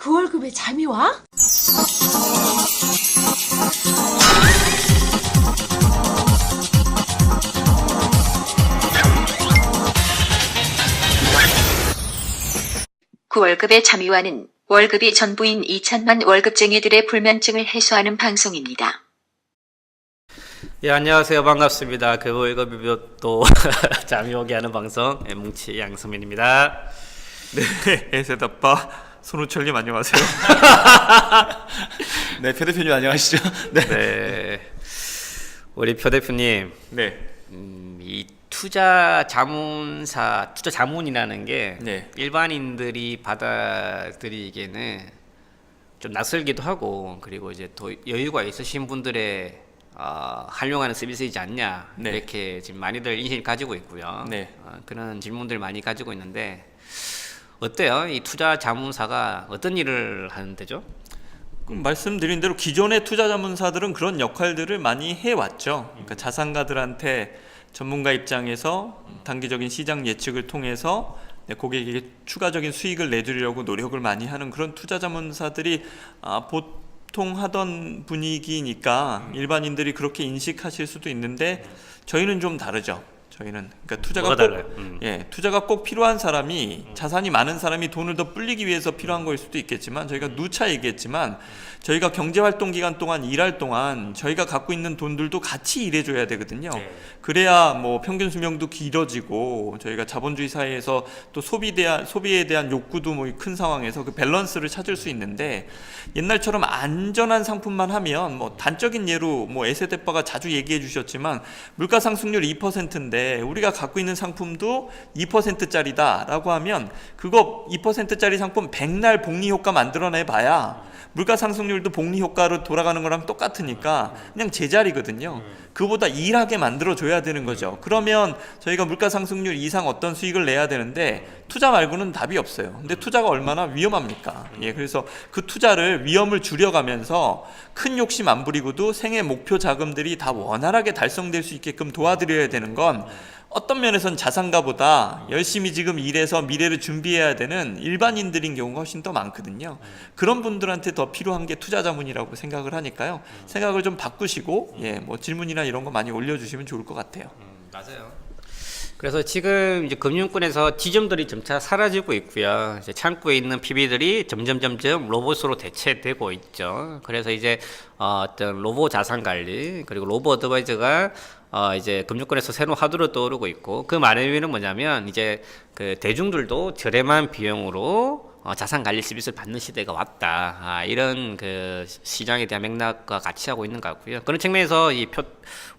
그 월급에 잠이 와? 그 월급의 잠이 와는 월급이 전부인 2천만 월급쟁이들의 불면증을 해소하는 방송입니다. 예, 안녕하세요. 반갑습니다. 그 월급이 또 잠이 오게 하는 방송 예, 뭉치 양성민입니다. 네, 에셋아빠 손우철님 안녕하세요. 네, 표 대표님 안녕하시죠? 네. 네. 우리 표 대표님, 네. 음, 이 투자 자문사, 투자 자문이라는 게 네. 일반인들이 받아들이기에는 좀 낯설기도 하고 그리고 이제 더 여유가 있으신 분들의 어, 활용하는 서비스이지 않냐 네. 이렇게 지금 많이들 인식을 가지고 있고요. 네. 어, 그런 질문들 많이 가지고 있는데 어때요? 이 투자 자문사가 어떤 일을 하는 데죠? 말씀드린 대로 기존의 투자 자문사들은 그런 역할들을 많이 해왔죠. 그러니까 자산가들한테 전문가 입장에서 단기적인 시장 예측을 통해서 네, 고객에게 추가적인 수익을 내주려고 노력을 많이 하는 그런 투자 자문사들이 아, 보통 하던 분위기니까 일반인들이 그렇게 인식하실 수도 있는데 저희는 좀 다르죠. 저희는 그러니까 투자가 꼭? 음. 예, 투자가 꼭 필요한 사람이 자산이 많은 사람이 돈을 더 불리기 위해서 필요한 거일 수도 있겠지만 저희가 누차 얘기했지만 저희가 경제 활동 기간 동안 일할 동안 저희가 갖고 있는 돈들도 같이 일해 줘야 되거든요. 네. 그래야 뭐 평균 수명도 길어지고 저희가 자본주의 사회에서 또 소비 대한 소비에 대한 욕구도 뭐 큰 상황에서 그 밸런스를 찾을 수 있는데 옛날처럼 안전한 상품만 하면 뭐 단적인 예로 뭐 에세대빠가 자주 얘기해 주셨지만 물가 상승률 2%인데 우리가 갖고 있는 상품도 2%짜리다라고 하면 그거 2%짜리 상품 백날 복리 효과 만들어내 봐야 물가 상승률도 복리 효과로 돌아가는 거랑 똑같으니까 그냥 제자리거든요. 그보다 일하게 만들어 줘야 되는 거죠. 그러면 저희가 물가 상승률 이상 어떤 수익을 내야 되는데 투자 말고는 답이 없어요. 근데 투자가 얼마나 위험합니까? 예, 그래서 그 투자를 위험을 줄여가면서 큰 욕심 안 부리고도 생애 목표 자금들이 다 원활하게 달성될 수 있게끔 도와드려야 되는 건 어떤 면에선 자산가보다 열심히 지금 일해서 미래를 준비해야 되는 일반인들인 경우가 훨씬 더 많거든요. 그런 분들한테 더 필요한 게 투자 자문이라고 생각을 하니까요. 생각을 좀 바꾸시고 예, 뭐 질문이나 이런 거 많이 올려주시면 좋을 것 같아요. 맞아요. 그래서 지금 이제 금융권에서 지점들이 점차 사라지고 있고요. 이제 창구에 있는 PB들이 점점 점점 로봇으로 대체되고 있죠. 그래서 이제 어, 어떤 로봇 자산 관리 그리고 로봇 어드바이저가 어, 이제 금융권에서 새로운 화두로 떠오르고 있고 그 말의 의미는 뭐냐면 이제 그 대중들도 저렴한 비용으로 어, 자산 관리 서비스를 받는 시대가 왔다. 아, 이런 그 시장에 대한 맥락과 같이 하고 있는 것 같고요. 그런 측면에서 이 표,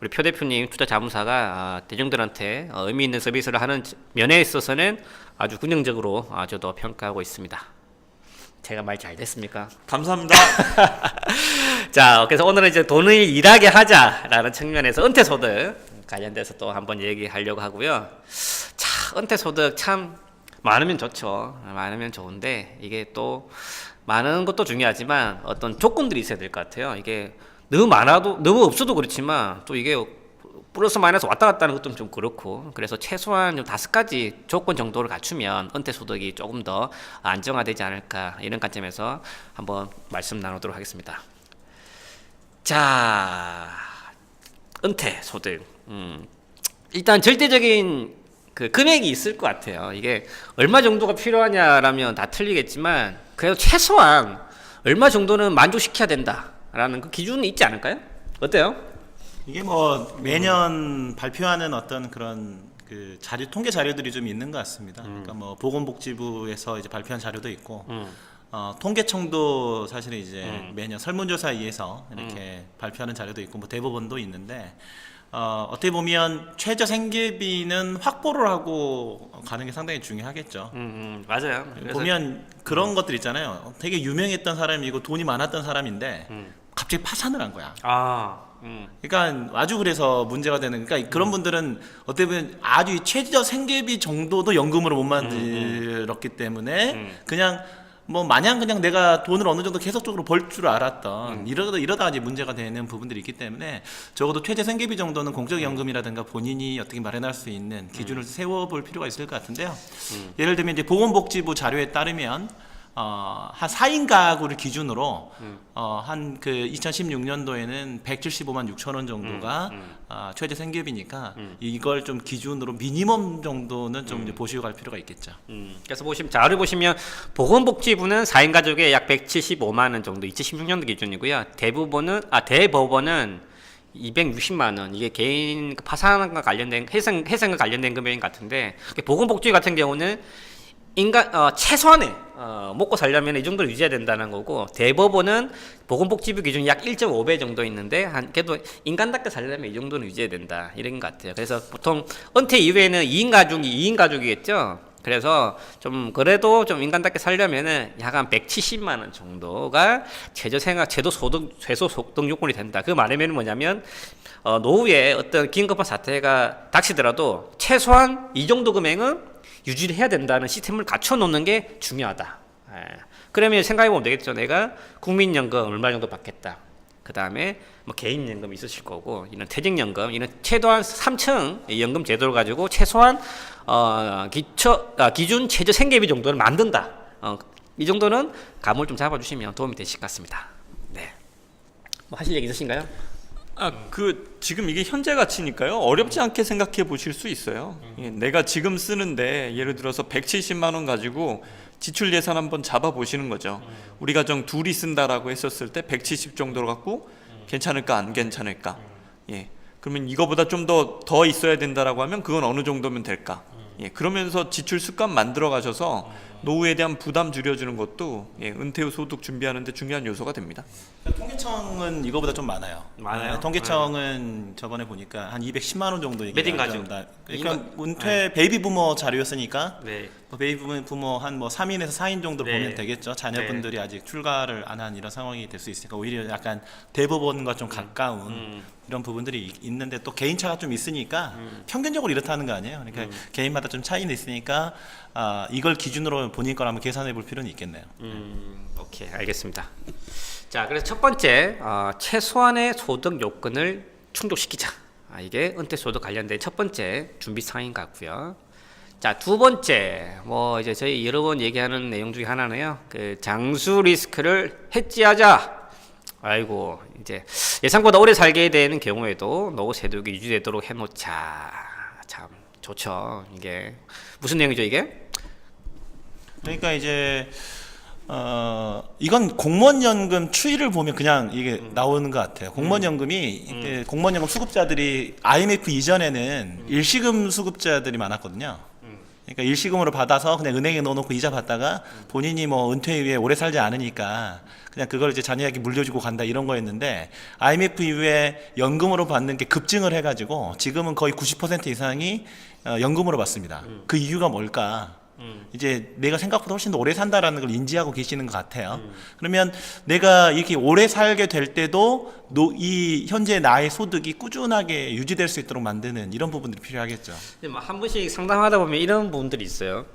우리 표 대표님 투자 자문사가 아, 대중들한테 어, 의미 있는 서비스를 하는 면에 있어서는 아주 긍정적으로 아, 저도 평가하고 있습니다. 제가 말 잘 됐습니까? 감사합니다. 자, 그래서 오늘은 이제 돈을 일하게 하자라는 측면에서 은퇴소득 관련돼서 또 한번 얘기하려고 하고요. 자, 은퇴소득 참 많으면 좋죠. 많으면 좋은데 이게 또 많은 것도 중요하지만 어떤 조건들이 있어야 될 것 같아요. 이게 너무 많아도 너무 없어도 그렇지만 또 이게 플러스 마이너스 왔다 갔다 하는 것도 좀 그렇고 그래서 최소한 좀 다섯 가지 조건 정도를 갖추면 은퇴 소득이 조금 더 안정화되지 않을까 이런 관점에서 한번 말씀 나누도록 하겠습니다. 자, 은퇴 소득. 음, 일단 절대적인 그 금액이 있을 것 같아요. 이게 얼마 정도가 필요하냐라면 다 틀리겠지만 그래도 최소한 얼마 정도는 만족시켜야 된다라는 그 기준이 있지 않을까요? 어때요? 이게 뭐 매년 발표하는 어떤 그런 그 자료 통계 자료들이 좀 있는 것 같습니다. 그러니까 뭐 보건복지부에서 이제 발표한 자료도 있고 어, 통계청도 사실은 이제 매년 설문조사에 의해서 이렇게 발표하는 자료도 있고 뭐 대법원도 있는데 어, 어떻게 보면 최저 생계비는 확보를 하고 가는 게 상당히 중요하겠죠. 음, 음, 맞아요. 보면 그런 것들 있잖아요. 되게 유명했던 사람이고 돈이 많았던 사람인데 갑자기 파산을 한 거야. 아, 음, 그러니까 아주 그래서 문제가 되는 그러니까 그런 분들은 어떻게 보면 아주 이 최저 생계비 정도도 연금으로 못 만들었기 때문에 그냥 뭐 마냥 그냥 내가 돈을 어느 정도 계속적으로 벌 줄 알았던 이러다 이러다 이제 문제가 되는 부분들이 있기 때문에 적어도 최저 생계비 정도는 공적 연금이라든가 본인이 어떻게 마련할 수 있는 기준을 세워볼 필요가 있을 것 같은데요. 예를 들면 이제 보건복지부 자료에 따르면 어, 한 4인 가구를 기준으로 어, 한 그 2016년도에는 175만 6천 원 정도가 아, 최저 생계비니까 이걸 좀 기준으로 미니멈 정도는 좀 이제 보시고 갈 필요가 있겠죠. 음, 그래서 보시면 자료 보시면 보건복지부는 4인 가족에 약 175만 원 정도 2016년도 기준이고요. 대부분은 아 대법원은 260만 원. 이게 개인 그 파산과 관련된 회생 회생과 관련된 금액인 것 같은데 보건복지 같은 경우는 인간 어, 최소한의 어, 먹고 살려면 이 정도를 유지해야 된다는 거고 대법원은 보건복지부 기준 약 1.5배 정도 있는데 한 그래도 인간답게 살려면 이 정도는 유지해야 된다 이런 것 같아요. 그래서 보통 은퇴 이후에는 2인 가족이 2인 가족이겠죠. 그래서 좀 그래도 좀 인간답게 살려면은 약한 170만 원 정도가 최저 생활 최소 소득 최소 소득 요건이 된다. 그 말하면 뭐냐면 어, 노후에 어떤 긴급한 사태가 닥치더라도 최소한 이 정도 금액은 유지를 해야 된다는 시스템을 갖춰 놓는 게 중요하다. 예. 그러면 생각해 보면 되겠죠. 내가 국민연금 얼마 정도 받겠다. 그 다음에 뭐 개인연금 있으실 거고 이런 퇴직연금 이런 최소한 3층 연금 제도를 가지고 최소한 어, 기초 아, 기준 최저 생계비 정도를 만든다. 어, 이 정도는 감을 좀 잡아주시면 도움이 되실 것 같습니다. 네. 뭐 하실 얘기 있으신가요? 아, 그 지금 이게 현재 가치니까요. 어렵지 않게 생각해 보실 수 있어요. 예, 내가 지금 쓰는데 예를 들어서 170만 원 가지고 지출 예산 한번 잡아 보시는 거죠. 우리 가정 둘이 쓴다라고 했었을 때 170 정도로 갖고 괜찮을까 안 괜찮을까? 예. 그러면 이거보다 좀 더더 있어야 된다라고 하면 그건 어느 정도면 될까? 예. 그러면서 지출 습관 만들어 가셔서 노후에 대한 부담 줄여주는 것도 예, 은퇴 후 소득 준비하는데 중요한 요소가 됩니다. 통계청은 이거보다 좀 많아요. 많아요? 네, 통계청은 저번에 보니까 한 210만 원 정도 몇인 가족? 그러니까 은퇴 베이비 부모 자료였으니까 네. 뭐 베이비 부모 한뭐 3인에서 4인 정도 네. 보면 되겠죠. 자녀분들이 아직 출가를 안 한 이런 상황이 될 수 있으니까 오히려 약간 대법원과 좀 가까운 음. 이런 부분들이 있- 있는데 또 개인차가 좀 있으니까 음. 평균적으로 이렇다는 거 아니에요. 그러니까 개인마다 좀 차이는 있으니까 아, 이걸 기준으로 본인 걸 한번 계산해 볼 필요는 있겠네요. 음, 오케이 알겠습니다. 자, 그래서 첫 번째 어, 최소한의 소득 요건을 충족시키자. 아, 이게 은퇴 소득 관련된 첫 번째 준비 사항인 것 같고요. 자, 두 번째 뭐 이제 저희 여러 번 얘기하는 내용 중에 하나는요. 그 장수 리스크를 해지하자. 아이고 이제 예상보다 오래 살게 되는 경우에도 노후 세득이 유지되도록 해놓자. 참 좋죠. 이게 무슨 내용이죠 이게? 그러니까 이제 어 이건 공무원 연금 추이를 보면 그냥 이게 나오는 것 같아요. 공무원 연금이 이렇게 공무원 연금 수급자들이 IMF 이전에는 일시금 수급자들이 많았거든요. 그러니까 일시금으로 받아서 그냥 은행에 넣어놓고 이자 받다가 본인이 뭐 은퇴 이후에 오래 살지 않으니까 그냥 그걸 이제 자녀에게 물려주고 간다 이런 거였는데 IMF 이후에 연금으로 받는 게 급증을 해가지고 지금은 거의 90% 이상이 어, 연금으로 받습니다. 그 이유가 뭘까? 이제 내가 생각보다 훨씬 더 오래 산다라는 걸 인지하고 계시는 것 같아요. 그러면 내가 이렇게 오래 살게 될 때도 노, 이 현재 나의 소득이 꾸준하게 유지될 수 있도록 만드는 이런 부분들이 필요하겠죠. 근데 뭐한 번씩 상담하다 보면 이런 분들이 있어요.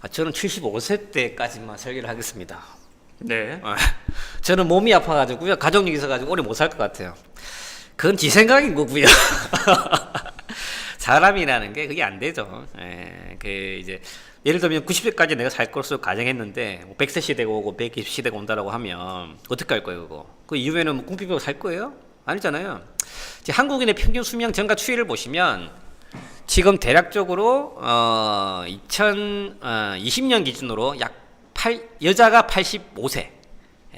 아, 저는 75세 때까지만 설계를 하겠습니다. 네. 아, 저는 몸이 아파가지고요. 가족력이 있어가지고 오래 못 살 것 같아요. 그건 지 생각인 거고요. 사람이라는 게 그게 안 되죠. 예, 그 이제 예를 들면 90세까지 내가 살 것으로 가정했는데 뭐 100세 시대가 오고 120 시대가 온다라고 하면 어떻게 할 거예요, 그거? 그 이후에는 뭐 궁핍하고 살 거예요? 아니잖아요. 이제 한국인의 평균 수명 증가 추이를 보시면 지금 대략적으로 어 2020년 기준으로 약 8, 여자가 85세,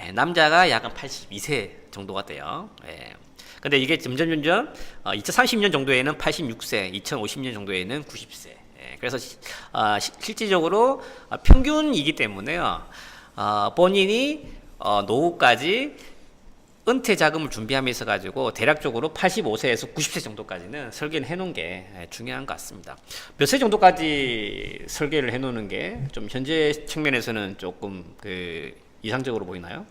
예, 남자가 약 82세 정도가 돼요. 예. 근데 이게 점점 점점 어, 2030년 정도에는 86세, 2050년 정도에는 90세. 예, 그래서 시- 어, 시- 실질적으로 어, 평균이기 때문에요. 어, 본인이 어, 노후까지 은퇴 자금을 준비하면서 가지고 대략적으로 85세에서 90세 정도까지는 설계를 해놓은 게 예, 중요한 것 같습니다. 몇 세 정도까지 설계를 해놓는 게 좀 현재 측면에서는 조금 그 이상적으로 보이나요?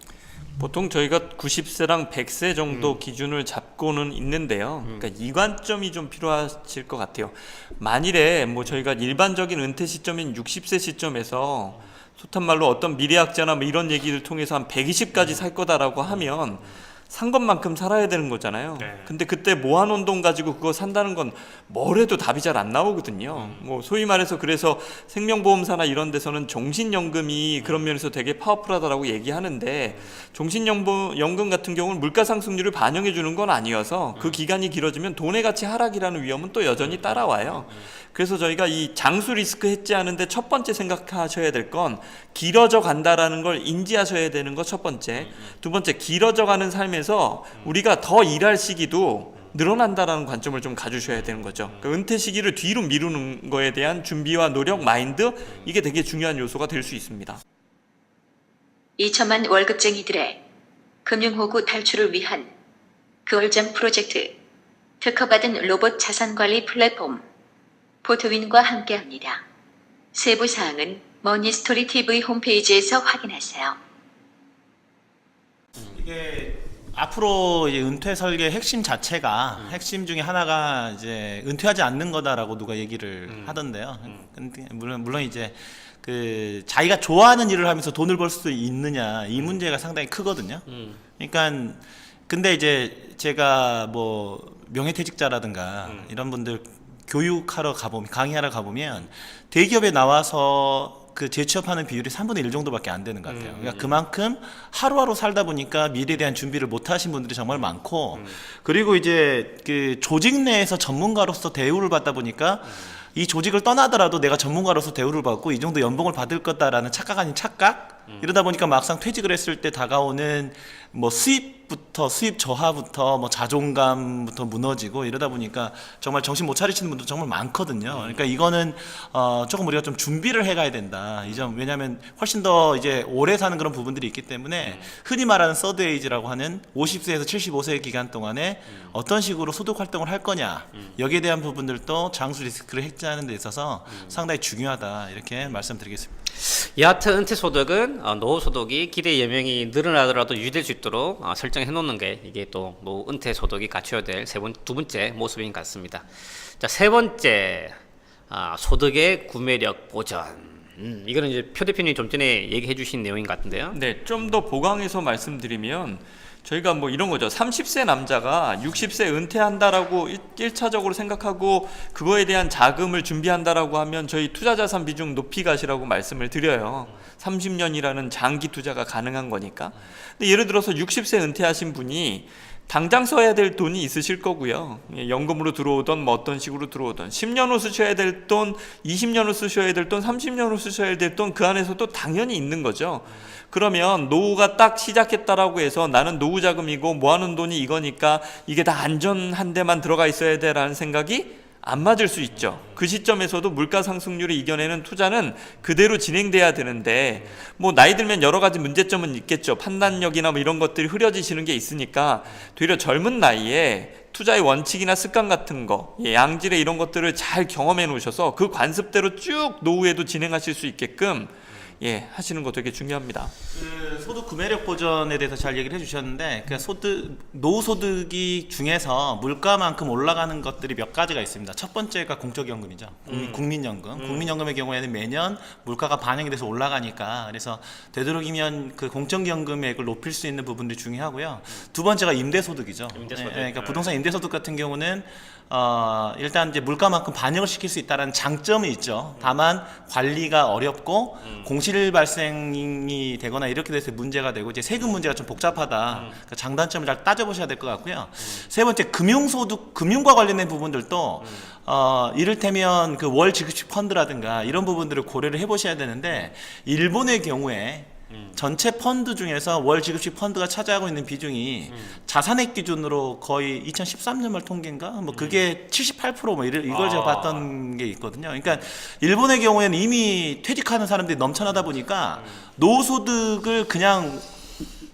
보통 저희가 90세랑 100세 정도 기준을 잡고는 있는데요. 그러니까 이 관점이 좀 필요하실 것 같아요. 만일에 뭐 저희가 일반적인 은퇴 시점인 60세 시점에서 소탄 말로 어떤 미래학자나 뭐 이런 얘기를 통해서 한 120까지 살 거다라고 하면 산 것만큼 살아야 되는 거잖아요. 네. 근데 그때 모아놓은 돈 가지고 그거 산다는 건뭘 해도 답이 잘 안 나오거든요. 뭐 소위 말해서 그래서 생명보험사나 이런 데서는 종신연금이 그런 면에서 되게 파워풀하다라고 얘기하는데 종신연금 같은 경우는 물가 상승률을 반영해 주는 건 아니어서 그 기간이 길어지면 돈의 가치 하락이라는 위험은 또 여전히 따라와요. 그래서 저희가 이 장수 리스크 해지하는데 첫 번째 생각하셔야 될 건 길어져 간다라는 걸 인지하셔야 되는 거 첫 번째. 두 번째 길어져 가는 삶 에서 우리가 더 일할 시기도 늘어난다라는 관점을 좀 가주셔야 되는 거죠. 그 은퇴 시기를 뒤로 미루는 거에 대한 준비와 노력, 마인드 이게 되게 중요한 요소가 될 수 있습니다. 2천만 월급쟁이들의 금융호구 탈출을 위한 그월장 프로젝트 특허받은 로봇 자산관리 플랫폼 포토윈과 함께합니다. 세부 사항은 머니스토리 TV 홈페이지에서 확인하세요. 이게 앞으로 이제 은퇴 설계 핵심 자체가 핵심 중에 하나가 이제 은퇴하지 않는 거다라고 누가 얘기를 하던데요. 근데 물론 물론 이제 그 자기가 좋아하는 일을 하면서 돈을 벌수 있느냐 이 문제가 상당히 크거든요. 그러니까 근데 이제 제가 뭐 명예퇴직자라든가 이런 분들 교육하러 가보면 강의하러 가보면 대기업에 나와서 그 재취업하는 비율이 3분의 1 정도밖에 안 되는 것 같아요. 그러니까 그만큼 하루하루 살다 보니까 미래에 대한 준비를 못 하신 분들이 정말 많고 그리고 이제 그 조직 내에서 전문가로서 대우를 받다 보니까 이 조직을 떠나더라도 내가 전문가로서 대우를 받고 이 정도 연봉을 받을 거다라는 착각 아닌 착각? 이러다 보니까 막상 퇴직을 했을 때 다가오는 뭐 수입부터 수입 저하부터 뭐 자존감부터 무너지고 이러다 보니까 정말 정신 못 차리시는 분들 정말 많거든요. 그러니까 이거는 어 조금 우리가 좀 준비를 해가야 된다. 이 점 왜냐하면 훨씬 더 이제 오래 사는 그런 부분들이 있기 때문에 흔히 말하는 서드 에이지라고 하는 50세에서 75세 기간 동안에 어떤 식으로 소득 활동을 할 거냐 여기에 대한 부분들도 장수 리스크를 해지하는 데 있어서 상당히 중요하다 이렇게 말씀드리겠습니다. 여하튼 은퇴 소득은 어, 노후 소득이 기대 여명이 늘어나더라도 유지될 수 있도록 어, 설정해 놓는 게 이게 또 노후 은퇴 소득이 갖춰야 될 세 번 두 번째 모습인 것 같습니다. 자 세 번째 아, 소득의 구매력 보전. 음, 이거는 이제 표 대표님이 좀 전에 얘기해 주신 내용인 것 같은데요. 네, 좀 더 보강해서 말씀드리면 저희가 뭐 이런 거죠. 30세 남자가 60세 은퇴한다라고 일, 차적으로 생각하고 그거에 대한 자금을 준비한다라고 하면 저희 투자 자산 비중 높이 가시라고 말씀을 드려요. 30년이라는 장기 투자가 가능한 거니까. 근데 예를 들어서 60세 은퇴하신 분이 당장 써야 될 돈이 있으실 거고요. 예, 연금으로 들어오던 뭐 어떤 식으로 들어오던 10년 후 쓰셔야 될 돈, 20년 후 쓰셔야 될 돈, 30년 후 쓰셔야 될 돈 그 안에서도 당연히 있는 거죠. 그러면 노후가 딱 시작했다라고 해서 나는 노후 자금이고 모아놓은 돈이 이거니까 이게 다 안전한 데만 들어가 있어야 돼라는 생각이 안 맞을 수 있죠. 그 시점에서도 물가 상승률을 이겨내는 투자는 그대로 진행돼야 되는데 뭐 나이 들면 여러 가지 문제점은 있겠죠. 판단력이나 뭐 이런 것들이 흐려지시는 게 있으니까 되려 젊은 나이에 투자의 원칙이나 습관 같은 거, 예, 양질의 이런 것들을 잘 경험해 놓으셔서 그 관습대로 쭉 노후에도 진행하실 수 있게끔 예, 하시는 거 되게 중요합니다. 그 소득 구매력 보전에 대해서 잘 얘기를 해주셨는데 그 소득 노후 소득이 중에서 물가만큼 올라가는 것들이 몇 가지가 있습니다. 첫 번째가 공적연금이죠. 국민, 국민 연금. 국민연금의 경우에는 매년 물가가 반영이 돼서 올라가니까 그래서 되도록이면 그 공적연금액을 높일 수 있는 부분들이 중요하고요. 두 번째가 임대소득이죠. 임대소득. 예, 예, 그러니까 부동산 임대소득 같은 경우는 어, 일단 이제 물가만큼 반영을 시킬 수 있다는 장점이 있죠. 다만 관리가 어렵고 공실 발생이 되거나 이렇게 돼서 문제가 되고 이제 세금 문제가 좀 복잡하다. 그 장단점을 잘 따져보셔야 될 것 같고요. 세 번째 금융소득, 금융과 관련된 부분들도 어, 이를테면 그 월 지급식 펀드라든가 이런 부분들을 고려를 해보셔야 되는데 일본의 경우에 전체 펀드 중에서 월 지급식 펀드가 차지하고 있는 비중이 자산액 기준으로 거의 2013년 말 통계인가? 뭐 그게 78%뭐 이걸 이걸 제가 아. 봤던 게 있거든요. 그러니까 일본의 경우에는 이미 퇴직하는 사람들이 넘쳐나다 보니까 노소득을 그냥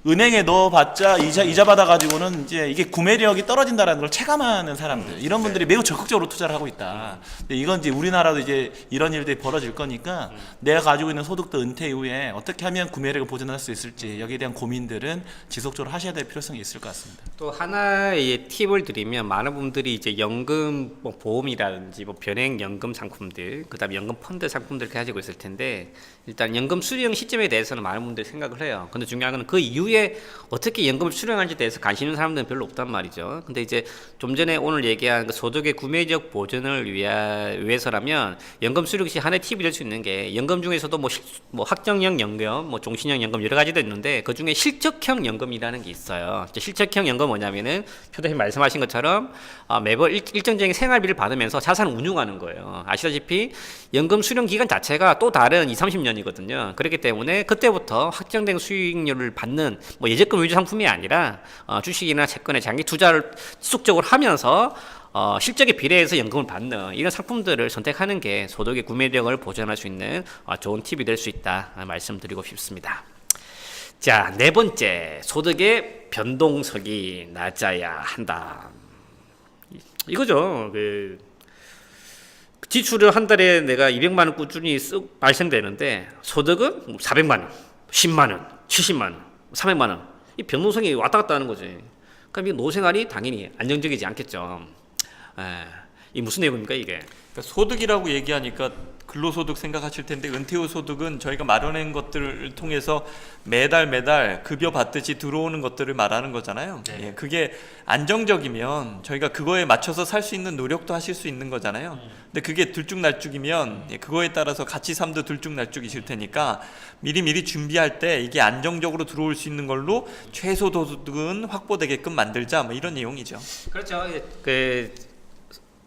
은행에 넣어봤자 이자 이자 받아가지고는 이제 이게 구매력이 떨어진다라는 걸 체감하는 사람들 이런 분들이 매우 적극적으로 투자를 하고 있다. 근데 이건 이제 우리나라도 이제 이런 일들이 벌어질 거니까 내가 가지고 있는 소득도 은퇴 이후에 어떻게 하면 구매력을 보존할 수 있을지 여기에 대한 고민들은 지속적으로 하셔야 될 필요성이 있을 것 같습니다. 또 하나의 팁을 드리면 많은 분들이 이제 연금 뭐 보험이라든지 뭐 변액 연금 상품들, 그다음에 연금 펀드 상품들 가지고 있을 텐데 일단 연금 수령 시점에 대해서는 많은 분들이 생각을 해요. 근데 중요한 건 그 이후에 여기에 어떻게 연금을 수령할지에 대해서 관심 있는 사람들은 별로 없단 말이죠. 근데 이제 좀 전에 오늘 얘기한 그 소득의 구매적 보전을 위하, 위해서라면 연금 수령 시 하나의 팁이 될 수 있는 게 연금 중에서도 뭐, 실- 뭐 확정형 연금, 뭐 종신형 연금 여러 가지도 있는데 그 중에 실적형 연금이라는 게 있어요. 실적형 연금 뭐냐면은 표대님 말씀하신 것처럼 아, 매번 일, 일정적인 생활비를 받으면서 자산을 운용하는 거예요. 아시다시피 연금 수령 기간 자체가 또 다른 2, 30년이거든요. 그렇기 때문에 그때부터 확정된 수익률을 받는 뭐 예적금 위주 상품이 아니라 어, 주식이나 채권에 장기 투자를 지속적으로 하면서 어, 실적에 비례해서 연금을 받는 이런 상품들을 선택하는 게 소득의 구매력을 보존할 수 있는 어, 좋은 팁이 될 수 있다 아, 말씀드리고 싶습니다. 자, 네 번째 소득의 변동성이 낮아야 한다. 이- 이거죠. 그 지출을 한 달에 내가 200만 원 꾸준히 쓰 발생되는데 소득은 400만 원, 10만 원, 70만 원, 300만 원. 이 변동성이 왔다 갔다 하는 거지. 그럼 이 노생활이 당연히 안정적이지 않겠죠. 에, 이 무슨 내용입니까 이게? 그러니까 소득이라고 얘기하니까 근로소득 생각하실 텐데 은퇴후 소득은 저희가 마련한 것들을 통해서 매달 매달 급여 받듯이 들어오는 것들을 말하는 거잖아요. 예, 그게 안정적이면 저희가 그거에 맞춰서 살 수 있는 노력도 하실 수 있는 거잖아요. 근데 그게 들쭉날쭉이면 예, 그거에 따라서 같이 삶도 들쭉날쭉이실 테니까 미리 미리 준비할 때 이게 안정적으로 들어올 수 있는 걸로 최소 소득은 확보되게끔 만들자 뭐 이런 내용이죠. 그렇죠. 그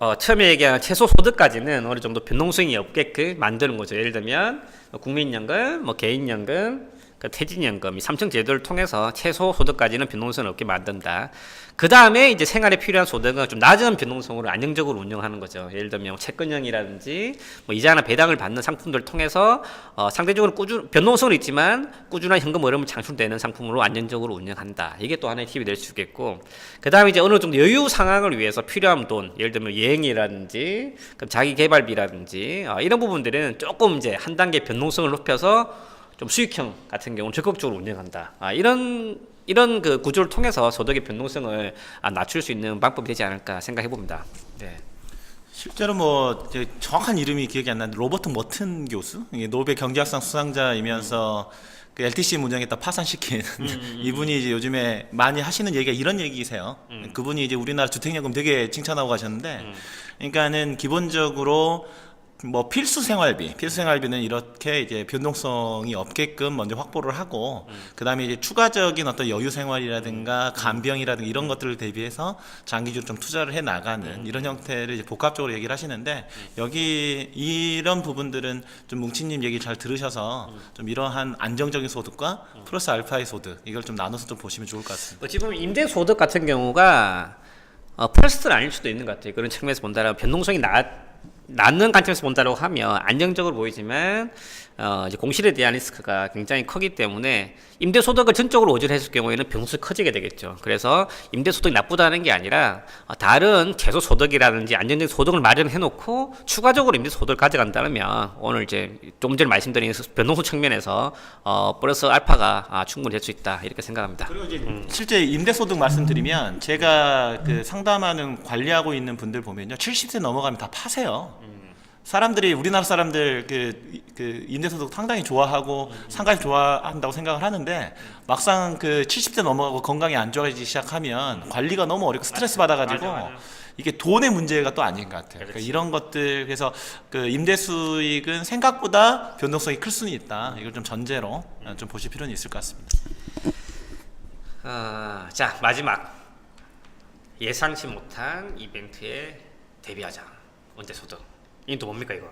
어, 처음에 얘기한 최소 소득까지는 어느 정도 변동성이 없게끔 만드는 거죠. 예를 들면 뭐 국민연금, 뭐 개인연금, 그 퇴직연금 이 삼층 제도를 통해서 최소 소득까지는 변동성을 없게 만든다. 그 다음에 이제 생활에 필요한 소득은 좀 낮은 변동성으로 안정적으로 운영하는 거죠. 예를 들면 채권형이라든지 뭐 이자나 배당을 받는 상품들을 통해서 어, 상대적으로 꾸준 변동성은 있지만 꾸준한 현금 흐름을 창출되는 상품으로 안정적으로 운영한다. 이게 또 하나의 팁이 될 수 있겠고 그 다음에 이제 어느 정도 여유 상황을 위해서 필요한 돈, 예를 들면 여행이라든지 그럼 자기 개발비라든지 어, 이런 부분들은 조금 이제 한 단계 변동성을 높여서 좀 수익형 같은 경우는 적극적으로 운영한다. 아, 이런 이런 그 구조를 통해서 소득의 변동성을 아, 낮출 수 있는 방법이 되지 않을까 생각해 봅니다. 네. 실제로 뭐 정확한 이름이 기억이 안 나는데 로버트 머튼 교수 노벨 경제학상 수상자이면서 그 LTC 운영했다 파산시킨 이분이 이제 요즘에 많이 하시는 얘기가 이런 얘기세요. 그분이 이제 우리나라 주택연금 되게 칭찬하고 가셨는데, 그러니까는 기본적으로 뭐 필수 생활비, 필수 생활비는 이렇게 이제 변동성이 없게끔 먼저 확보를 하고, 그 다음에 이제 추가적인 어떤 여유 생활이라든가 간병이라든가 이런 것들을 대비해서 장기적으로 좀 투자를 해 나가는 이런 형태를 이제 복합적으로 얘기를 하시는데, 여기 이런 부분들은 좀 뭉치님 얘기 잘 들으셔서 좀 이러한 안정적인 소득과 플러스 알파의 소득, 이걸 좀 나눠서 좀 보시면 좋을 것 같습니다. 어찌 보면 임대 소득 같은 경우가 어, 플러스는 아닐 수도 있는 것 같아요. 그런 측면에서 본다면 변동성이 낮 낮는 관점에서 본다고 하면 안정적으로 보이지만 어, 이제 공실에 대한 리스크가 굉장히 크기 때문에 임대 소득을 전적으로 오지를 했을 경우에는 병수 커지게 되겠죠. 그래서 임대 소득이 나쁘다는 게 아니라 어, 다른 최소 소득이라든지 안정적인 소득을 마련해 놓고 추가적으로 임대 소득을 가져간다면 오늘 이제 좀 전에 말씀드린 변동성 측면에서 어, 플러스 알파가 아, 충분히 될 수 있다 이렇게 생각합니다. 그리고 이제 실제 임대소득 말씀드리면 제가 그 상담하는 관리하고 있는 분들 보면요 70세 넘어가면 다 파세요. 사람들이 우리나라 사람들 그, 그 임대소득 상당히 좋아하고 상당히 좋아한다고 생각을 하는데 막상 그 70대 넘어가고 건강이 안 좋아지기 시작하면 관리가 너무 어렵고 스트레스 받아가지고 이게 돈의 문제가 또 아닌 것 같아요. 그러니까 이런 것들 그래서 그 임대 수익은 생각보다 변동성이 클 수는 있다. 이걸 좀 전제로 좀 보실 필요는 있을 것 같습니다. 아, 자 마지막. 예상치 못한 이벤트에 대비하자. 언제 소득 이게 또 뭡니까 이거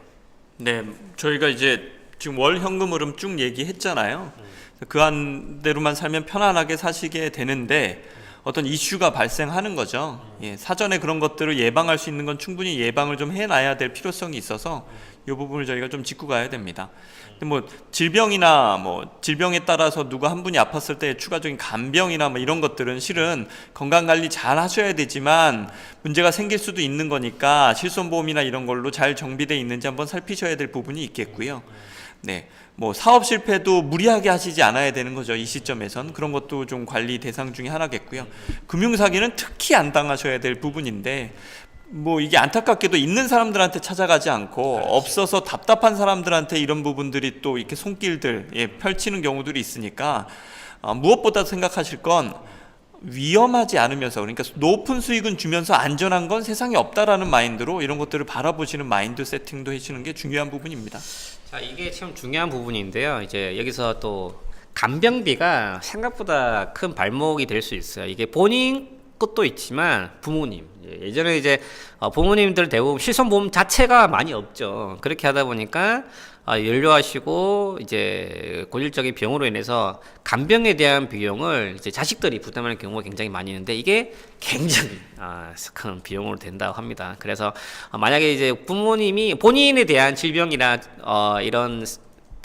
네, 저희가 이제 지금 월 현금 흐름 쭉 얘기했잖아요. 그 안대로만 살면 편안하게 사시게 되는데 어떤 이슈가 발생하는 거죠. 예, 사전에 그런 것들을 예방할 수 있는 건 충분히 예방을 좀 해놔야 될 필요성이 있어서 이 부분을 저희가 좀 짚고 가야 됩니다. 근데 뭐 질병이나 뭐 질병에 따라서 누가 한 분이 아팠을 때 추가적인 간병이나 뭐 이런 것들은 실은 건강 관리 잘 하셔야 되지만 문제가 생길 수도 있는 거니까 실손보험이나 이런 걸로 잘 정비돼 있는지 한번 살피셔야 될 부분이 있겠고요. 네. 뭐 사업 실패도 무리하게 하시지 않아야 되는 거죠. 이 시점에선 그런 것도 좀 관리 대상 중에 하나겠고요. 금융 사기는 특히 안 당하셔야 될 부분인데 뭐 이게 안타깝게도 있는 사람들한테 찾아가지 않고 없어서 답답한 사람들한테 이런 부분들이 또 이렇게 손길들 예, 펼치는 경우들이 있으니까 어, 무엇보다 생각하실 건 위험하지 않으면서 그러니까 높은 수익은 주면서 안전한 건 세상에 없다라는 마인드로 이런 것들을 바라보시는 마인드 세팅도 해주는 게 중요한 부분입니다. 자, 이게 참 중요한 부분인데요. 이제 여기서 또 간병비가 생각보다 큰 발목이 될 수 있어요. 이게 본인 것도 있지만 부모님 예, 예전에 이제 어, 부모님들 대부분 실손보험 자체가 많이 없죠. 그렇게 하다 보니까 아, 연료하시고 이제 고질적인 병으로 인해서 간병에 대한 비용을 이제 자식들이 부담하는 경우가 굉장히 많이 있는데 이게 굉장히 아, 큰 비용으로 된다고 합니다. 그래서 어, 만약에 이제 부모님이 본인에 대한 질병이나 어, 이런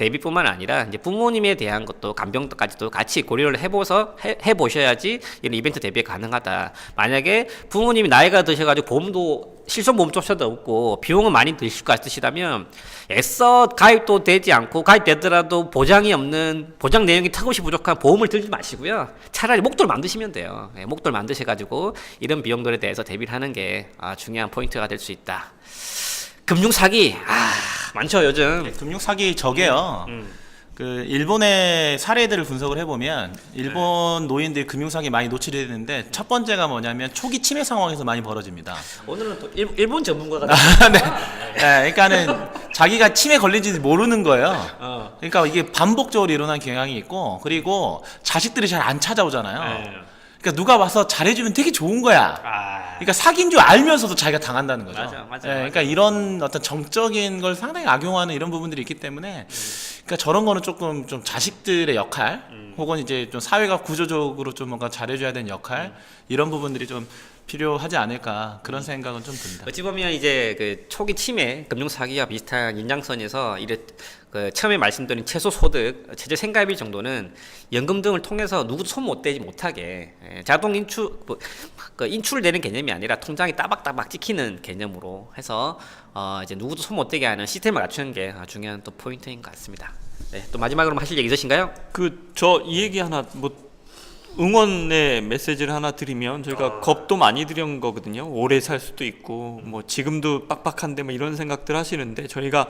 대비뿐만 아니라 이제 부모님에 대한 것도 간병까지도 같이 고려를 해보서 해, 해보셔야지 이런 이벤트 대비 가능하다. 만약에 부모님이 나이가 드셔가지고 보험도 실손 보험조차도 없고 비용은 많이 드실 것 같으시다면 애써 가입도 되지 않고 가입되더라도 보장이 없는 보장 내용이 턱없이 부족한 보험을 들지 마시고요. 차라리 목돌 만드시면 돼요. 예, 목돌 만드셔가지고 이런 비용들에 대해서 대비를 하는 게 아, 중요한 포인트가 될 수 있다. 금융 사기 아 많죠 요즘. 금융 사기 저게요. 그 일본의 사례들을 분석을 해보면 일본 노인들이 금융 사기 많이 노출이 되는데 첫 번째가 뭐냐면 초기 치매 상황에서 많이 벌어집니다. 오늘은 또 일, 일본 전문가가 네. 네, 그러니까는 자기가 치매 걸린지 모르는 거예요. 어. 그러니까 이게 반복적으로 일어나는 경향이 있고 그리고 자식들이 잘 안 찾아오잖아요. 네. 그러니까 누가 와서 잘해주면 되게 좋은 거야. 아, 그러니까 사기인 줄 알면서도 자기가 당한다는 거죠. 맞아, 맞아, 예, 맞아. 그러니까 이런 어떤 정적인 걸 상당히 악용하는 이런 부분들이 있기 때문에, 그러니까 저런 거는 조금 좀 자식들의 역할, 음. 혹은 이제 좀 사회가 구조적으로 좀 뭔가 잘해줘야 되는 역할, 음. 이런 부분들이 좀 필요하지 않을까 그런 생각은 좀 듭니다. 어찌 보면 이제 그 초기 치매 금융 사기와 비슷한 인장선에서 이래 그 처음에 말씀드린 최소 소득 최저 생활비 정도는 연금 등을 통해서 누구도 손 못 대지 못하게 예, 자동 인출 뭐, 그 인출되는 개념이 아니라 통장에 따박따박 찍히는 개념으로 해서 어 이제 누구도 손 못 대게 하는 시스템을 갖추는 게 아, 중요한 또 포인트인 것 같습니다. 네, 또 마지막으로 뭐 하실 얘기 있으신가요? 그 저 이 얘기 하나 뭐 응원의 메시지를 하나 드리면 저희가 겁도 많이 들인 거거든요. 오래 살 수도 있고 뭐 지금도 빡빡한데 뭐 이런 생각들 하시는데 저희가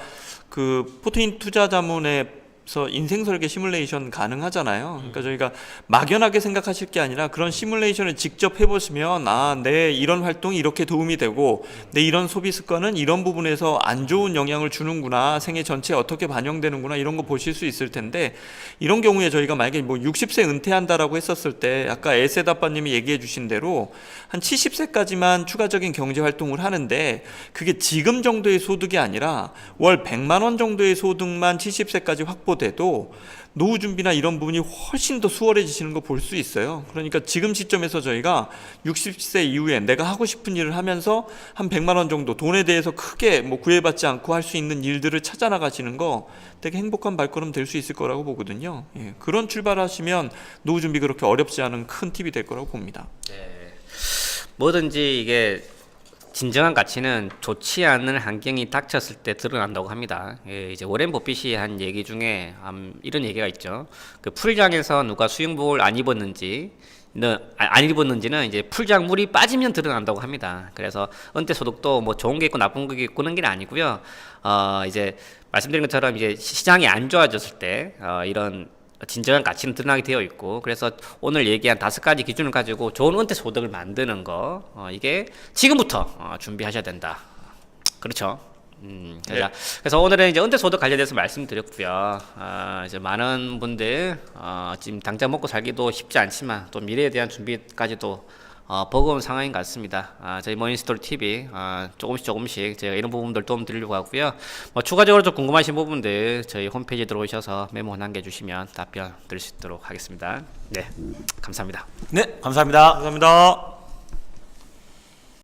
그 포트인 투자 자문에 서 인생 설계 시뮬레이션 가능하잖아요. 그러니까 저희가 막연하게 생각하실 게 아니라 그런 시뮬레이션을 직접 해보시면 아, 내 이런 활동이 이렇게 도움이 되고 내 이런 소비 습관은 이런 부분에서 안 좋은 영향을 주는구나 생애 전체에 어떻게 반영되는구나 이런 거 보실 수 있을 텐데 이런 경우에 저희가 만약에 뭐 60세 은퇴한다라고 했었을 때 아까 에셋 아빠님이 얘기해 주신 대로 한 70세까지만 추가적인 경제 활동을 하는데 그게 지금 정도의 소득이 아니라 월 100만 원 정도의 소득만 70세까지 확보 돼도 노후 준비나 이런 부분이 훨씬 더 수월해지시는 거 볼 수 있어요. 그러니까 지금 시점에서 저희가 60세 이후에 내가 하고 싶은 일을 하면서 한 100만 원 정도 돈에 대해서 크게 뭐 구애받지 않고 할 수 있는 일들을 찾아 나가시는 거 되게 행복한 발걸음 될 수 있을 거라고 보거든요. 예, 그런 출발하시면 노후 준비 그렇게 어렵지 않은 큰 팁이 될 거라고 봅니다. 뭐든지 이게 진정한 가치는 좋지 않은 환경이 닥쳤을 때 드러난다고 합니다. 예, 이제 워렌 버핏이 한 얘기 중에 음, 이런 얘기가 있죠. 그 풀장에서 누가 수영복을 안 입었는지 는 아- 안 입었는지는 이제 풀장 물이 빠지면 드러난다고 합니다. 그래서 은퇴 소득도 뭐 좋은 게 있고 나쁜 게 있고 그런 게 아니고요. 어 이제 말씀드린 것처럼 이제 시장이 안 좋아졌을 때 어, 이런 진정한 가치는 드러나게 되어 있고 그래서 오늘 얘기한 다섯 가지 기준을 가지고 좋은 은퇴 소득을 만드는 거 어, 이게 지금부터 어, 준비하셔야 된다. 그렇죠. 음, 그래서, 그래서 오늘은 이제 은퇴 소득 관련해서 말씀드렸고요. 아, 이제 많은 분들 어, 지금 당장 먹고 살기도 쉽지 않지만 또 미래에 대한 준비까지도 어, 버거운 상황인 것 같습니다. 아, 저희 모닝스토리 TV 아, 조금씩 조금씩 제가 이런 부분들 도움 드리려고 하고요. 뭐 추가적으로 좀 궁금하신 부분들 저희 홈페이지 들어오셔서 메모 남겨 주시면 답변 드릴 수 있도록 하겠습니다. 네, 감사합니다. 네, 감사합니다. 감사합니다.